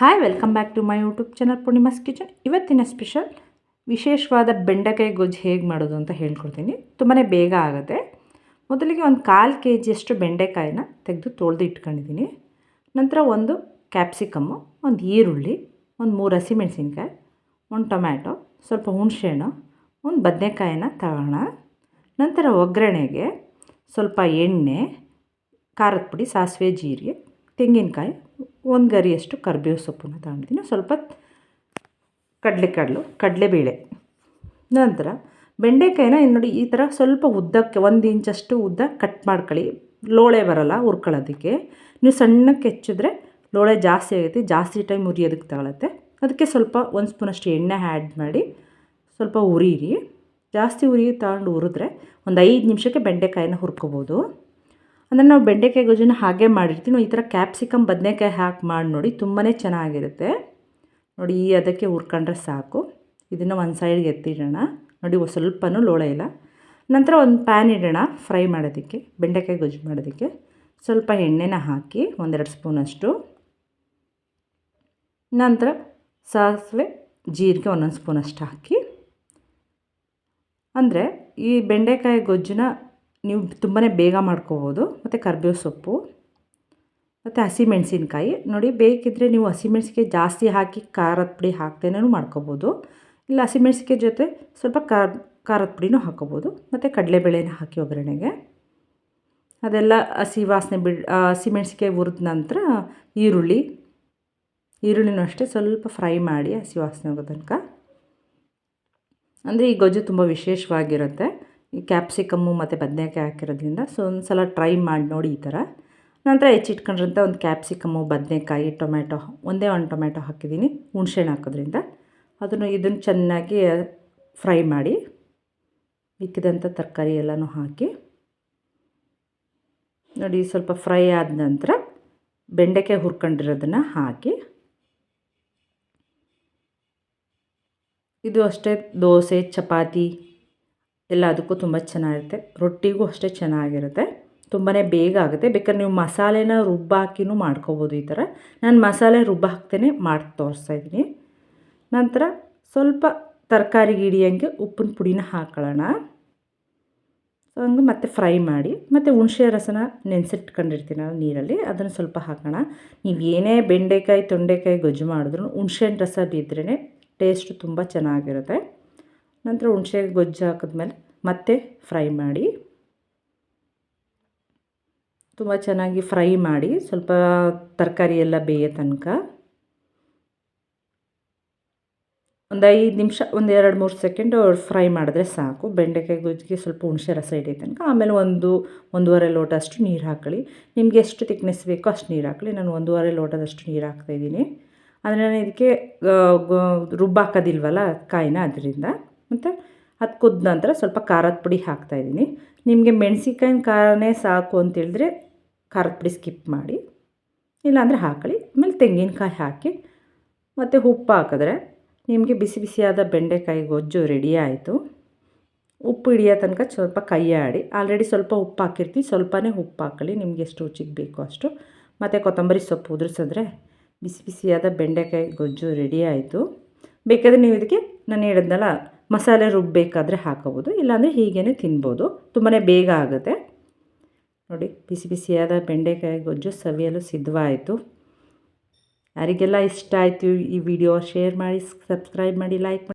Hi welcome back to my YouTube channel Poornima's kitchen ಇವತ್ತಿನ special ವಿಶೇಷವಾದ ಬೆಂಡೆಕಾಯಿ ಗೊಜ್ಜು ಹೇಗೆ ಮಾಡೋದು ಅಂತ ಹೇಳ್ಕೊಡ್ತೀನಿ. ತುಂಬಾ ಬೇಗ ಆಗುತ್ತೆ. ಮೊದಲಿಗೆ ಒಂದು ಕಾಲು ಕೆ ಜಿಯಷ್ಟು ಬೆಂಡೆಕಾಯಿನ ತೆಗೆದು ತೊಳೆದು ಇಟ್ಕೊಂಡಿದ್ದೀನಿ. ನಂತರ ಒಂದು ಕ್ಯಾಪ್ಸಿಕಮ್ಮು ಒಂದು ಈರುಳ್ಳಿ, ಒಂದು ಮೂರು ಹಸಿಮೆಣಸಿನ್ಕಾಯಿ, ಒಂದು ಟೊಮ್ಯಾಟೊ, ಸ್ವಲ್ಪ ಹುಣಸೆಹಣ್ಣು, ಒಂದು ಬದನೆಕಾಯಿನ ತಗೋಣ. ನಂತರ ಒಗ್ಗರಣೆಗೆ ಸ್ವಲ್ಪ ಎಣ್ಣೆ, ಖಾರದ ಪುಡಿ, ಸಾಸಿವೆ, ಜೀರಿಗೆ, ತೆಂಗಿನಕಾಯಿ ಒಂದು ಗರಿಯಷ್ಟು ಕರ್ಬೇವು ಸೊಪ್ಪನ್ನ ತಗೊಂಡಿದ್ದೀನಿ. ಸ್ವಲ್ಪ ಕಡಲೆಕಾಳು, ಕಡಲೆಬೇಳೆ. ನಂತರ ಬೆಂಡೆಕಾಯಿನ ಇನ್ನು ನೋಡಿ ಈ ಥರ ಸ್ವಲ್ಪ ಉದ್ದಕ್ಕೆ ಒಂದು ಇಂಚಷ್ಟು ಉದ್ದ ಕಟ್ ಮಾಡ್ಕೊಳ್ಳಿ. ಲೋಳೆ ಬರೋಲ್ಲ ಹುರ್ಕೊಳ್ಳೋದಕ್ಕೆ. ನೀವು ಸಣ್ಣಕ್ಕೆ ಹೆಚ್ಚಿದ್ರೆ ಲೋಳೆ ಜಾಸ್ತಿ ಆಗುತ್ತೆ, ಜಾಸ್ತಿ ಟೈಮ್ ಉರಿಯೋದಕ್ಕೆ ತಗೊಳತ್ತೆ. ಅದಕ್ಕೆ ಸ್ವಲ್ಪ ಒಂದು ಸ್ಪೂನಷ್ಟು ಎಣ್ಣೆ ಆ್ಯಡ್ ಮಾಡಿ ಸ್ವಲ್ಪ ಉರಿಯಿರಿ. ಜಾಸ್ತಿ ಉರಿ ತಗೊಂಡು ಹುರಿದ್ರೆ ಒಂದು ಐದು ನಿಮಿಷಕ್ಕೆ ಬೆಂಡೆಕಾಯಿನ ಹುರ್ಕೋಬೋದು. ಅಂದರೆ ನಾವು ಬೆಂಡೆಕಾಯಿ ಗೊಜ್ಜನ್ನು ಹಾಗೆ ಮಾಡಿರ್ತೀವಿ. ಈ ಥರ ಕ್ಯಾಪ್ಸಿಕಮ್ ಬದನೆಕಾಯಿ ಹಾಕಿ ಮಾಡಿ ನೋಡಿ ತುಂಬಾ ಚೆನ್ನಾಗಿರುತ್ತೆ. ನೋಡಿ ಈ ಅದಕ್ಕೆ ಹುರ್ಕೊಂಡ್ರೆ ಸಾಕು. ಇದನ್ನು ಒಂದು ಸೈಡ್ಗೆ ಎತ್ತಿಡೋಣ. ನೋಡಿ ಸ್ವಲ್ಪನೂ ಲೋಳೆ ಇಲ್ಲ. ನಂತರ ಒಂದು ಪ್ಯಾನ್ ಇಡೋಣ ಫ್ರೈ ಮಾಡೋದಕ್ಕೆ, ಬೆಂಡೆಕಾಯಿ ಗೊಜ್ಜು ಮಾಡೋದಕ್ಕೆ. ಸ್ವಲ್ಪ ಎಣ್ಣೆನ ಹಾಕಿ ಒಂದೆರಡು ಸ್ಪೂನಷ್ಟು. ನಂತರ ಸಾಸಿವೆ ಜೀರಿಗೆ ಒಂದೊಂದು ಸ್ಪೂನಷ್ಟು ಹಾಕಿ. ಅಂದರೆ ಈ ಬೆಂಡೆಕಾಯಿ ಗೊಜ್ಜನ್ನ ನೀವು ತುಂಬಾ ಬೇಗ ಮಾಡ್ಕೋಬೋದು. ಮತ್ತು ಕರ್ಬೇವು ಸೊಪ್ಪು, ಮತ್ತು ಹಸಿಮೆಣ್ಸಿನ್ಕಾಯಿ ನೋಡಿ ಬೇಕಿದ್ದರೆ ನೀವು ಹಸಿಮೆಣ್ಸಿನ್ಕಾಯಿ ಜಾಸ್ತಿ ಹಾಕಿ ಖಾರದ ಪುಡಿ ಹಾಕ್ದೇನೂ ಮಾಡ್ಕೋಬೋದು. ಇಲ್ಲ ಹಸಿಮೆಣಸಿಕಾಯಿ ಜೊತೆ ಸ್ವಲ್ಪ ಖಾರ, ಖಾರದ ಪುಡಿನೂ ಹಾಕೋಬೋದು ಮತ್ತು ಕಡಲೆಬೇಳೆನ ಹಾಕಿ ಒಗ್ಗರಣೆಗೆ. ಅದೆಲ್ಲ ಹಸಿ ವಾಸನೆ ಬಿಡ್ ಹಸಿಮೆಣಸಿಕಾಯಿ ಹುರಿದ ನಂತರ ಈರುಳ್ಳಿ. ಈರುಳ್ಳಿನೂ ಅಷ್ಟೇ ಸ್ವಲ್ಪ ಫ್ರೈ ಮಾಡಿ ಹಸಿ ವಾಸನೆ ಹೋಗೋ ತನಕ. ಅಂದರೆ ಈ ಗೊಜ್ಜು ತುಂಬ ವಿಶೇಷವಾಗಿರುತ್ತೆ. ಕ್ಯಾಪ್ಸಿಕಮ್ಮು ಮತ್ತು ಬದನೆಕಾಯಿ ಹಾಕಿರೋದ್ರಿಂದ ಸೊ ಒಂದು ಸಲ ಟ್ರೈ ಮಾಡಿ ನೋಡಿ ಈ ಥರ. ನಂತರ ಹೆಚ್ಚಿಟ್ಕೊಂಡಿರೋಂಥ ಒಂದು ಕ್ಯಾಪ್ಸಿಕಮ್ಮು, ಬದನೆಕಾಯಿ, ಟೊಮ್ಯಾಟೊ, ಒಂದೇ ಒಂದು ಟೊಮ್ಯಾಟೊ ಹಾಕಿದ್ದೀನಿ, ಹುಣ್ಸೆಹಣ್ಣು ಹಾಕೋದ್ರಿಂದ. ಅದನ್ನು ಇದನ್ನು ಚೆನ್ನಾಗಿ ಫ್ರೈ ಮಾಡಿ ಮಿಕ್ಕಿದಂಥ ತರಕಾರಿ ಎಲ್ಲನೂ ಹಾಕಿ ನೋಡಿ ಸ್ವಲ್ಪ ಫ್ರೈ ಆದ ನಂತರ ಬೆಂಡೆಕಾಯಿ ಹುರ್ಕೊಂಡಿರೋದನ್ನು ಹಾಕಿ ಇದು ಅಷ್ಟೇ, ದೋಸೆ, ಚಪಾತಿ ಎಲ್ಲದಕ್ಕೂ ತುಂಬ ಚೆನ್ನಾಗಿರುತ್ತೆ. ರೊಟ್ಟಿಗೂ ಅಷ್ಟೇ ಚೆನ್ನಾಗಿರುತ್ತೆ. ತುಂಬಾ ಬೇಗ ಆಗುತ್ತೆ. ಬೇಕಾದ್ರೆ ನೀವು ಮಸಾಲೆನ ರುಬ್ಬಾಕಿನೂ ಮಾಡ್ಕೋಬೋದು ಈ ಥರ. ನಾನು ಮಸಾಲೆ ರುಬ್ಬ ಹಾಕ್ತೇನೆ ಮಾಡಿ ತೋರಿಸ್ತಾ ಇದ್ದೀನಿ. ನಂತರ ಸ್ವಲ್ಪ ತರಕಾರಿ ಗಿಡಿಯಂಗೆ ಉಪ್ಪಿನ ಪುಡಿನ ಹಾಕೊಳ್ಳೋಣ. ಸೊ ಹಂಗೆ ಮತ್ತೆ ಫ್ರೈ ಮಾಡಿ, ಮತ್ತು ಹುಣಸೆ ರಸನ ನೆನೆಸಿಟ್ಕೊಂಡಿರ್ತೀನಿ ನಾನು ನೀರಲ್ಲಿ. ಅದನ್ನು ಸ್ವಲ್ಪ ಹಾಕೋಣ. ನೀವು ಏನೇ ಬೆಂಡೆಕಾಯಿ, ತೊಂಡೆಕಾಯಿ ಗೊಜ್ಜು ಮಾಡಿದ್ರು ಹುಣಸೆ ರಸ ಇದ್ರೇ ಟೇಸ್ಟು ತುಂಬ ಚೆನ್ನಾಗಿರುತ್ತೆ. ನಂತರ ಹುಣಸೆ ಗೊಜ್ಜು ಹಾಕಿದ್ಮೇಲೆ ಮತ್ತೆ ಫ್ರೈ ಮಾಡಿ. ತುಂಬ ಚೆನ್ನಾಗಿ ಫ್ರೈ ಮಾಡಿ, ಸ್ವಲ್ಪ ತರಕಾರಿ ಎಲ್ಲ ಬೇಯೋ ತನಕ. ಒಂದು ಐದು ನಿಮಿಷ, ಒಂದು ಎರಡು ಮೂರು ಸೆಕೆಂಡ್ ಫ್ರೈ ಮಾಡಿದ್ರೆ ಸಾಕು. ಬೆಂಡೆಕಾಯಿ ಗೊಜ್ಜಿಗೆ ಸ್ವಲ್ಪ ಹುಣಸೆ ರಸ ಹಿಡಿಯೋ ತನಕ. ಆಮೇಲೆ ಒಂದು, ಒಂದೂವರೆ ಲೋಟ ಅಷ್ಟು ನೀರು ಹಾಕೊಳ್ಳಿ ನಿಮಗೆ ಎಷ್ಟು ತಿಕ್ನೆಸ್ ಬೇಕೋ ಅಷ್ಟು ನೀರು ಹಾಕೊಳ್ಳಿ ನಾನು ಒಂದೂವರೆ ಲೋಟದಷ್ಟು ನೀರು ಹಾಕ್ತಾಯಿದ್ದೀನಿ ಅಂದರೆ ನಾನು ಇದಕ್ಕೆ ರುಬ್ಬಾಕೋದಿಲ್ವಲ್ಲ ಕಾಯಿನ, ಅದರಿಂದ. ಮತ್ತು ಅದು ಕುದ್ದ ನಂತರ ಸ್ವಲ್ಪ ಖಾರದ ಪುಡಿ ಹಾಕ್ತಾಯಿದ್ದೀನಿ ನಿಮಗೆ ಮೆಣಸಿನ್ಕಾಯಿನ ಖಾರನೇ ಸಾಕು ಅಂತೇಳಿದ್ರೆ ಖಾರದ ಪುಡಿ ಸ್ಕಿಪ್ ಮಾಡಿ. ಇಲ್ಲಾಂದರೆ ಹಾಕೊಳ್ಳಿ. ಆಮೇಲೆ ತೆಂಗಿನಕಾಯಿ ಹಾಕಿ. ಮತ್ತು ಉಪ್ಪು ಹಾಕಿದ್ರೆ ನಿಮಗೆ ಬಿಸಿ ಬಿಸಿಯಾದ ಬೆಂಡೆಕಾಯಿ ಗೊಜ್ಜು ರೆಡಿ ಆಯಿತು. ಉಪ್ಪು ಹಿಡಿಯೋ ತನಕ ಸ್ವಲ್ಪ ಕೈ ಆಡಿ ಆಲ್ರೆಡಿ ಸ್ವಲ್ಪ ಉಪ್ಪು ಹಾಕಿರ್ತೀವಿ. ಸ್ವಲ್ಪನೇ ಉಪ್ಪು ಹಾಕೊಳ್ಳಿ. ನಿಮಗೆ ಎಷ್ಟು ರುಚಿಗೆ ಬೇಕೋ ಅಷ್ಟು. ಮತ್ತು ಕೊತ್ತಂಬರಿ ಸೊಪ್ಪು ಉದುರಿಸಿದ್ರೆ ಬಿಸಿ ಬಿಸಿಯಾದ ಬೆಂಡೆಕಾಯಿ ಗೊಜ್ಜು ರೆಡಿ ಆಯಿತು. ಬೇಕಾದರೆ ನೀವು ಇದಕ್ಕೆ, ನಾನು ಹೇಳಿದ್ನಲ್ಲ ಮಸಾಲೆ ರುಬ್ಬಬೇಕಾದ್ರೆ ಹಾಕೋಬೋದು ಇಲ್ಲಾಂದರೆ ಹೀಗೇ ತಿನ್ಬೋದು. ತುಂಬಾ ಬೇಗ ಆಗುತ್ತೆ. ನೋಡಿ, ಬಿಸಿ ಬಿಸಿಯಾದ ಬೆಂಡೆಕಾಯಿ ಗೊಜ್ಜು ಸವಿಯಲು ಸಿದ್ಧವಾಯಿತು. ಯಾರಿಗೆಲ್ಲ ಇಷ್ಟ ಆಯಿತು ಈ ವಿಡಿಯೋ, ಶೇರ್ ಮಾಡಿ, ಸಬ್ಸ್ಕ್ರೈಬ್ ಮಾಡಿ, ಲೈಕ್ ಮಾಡಿ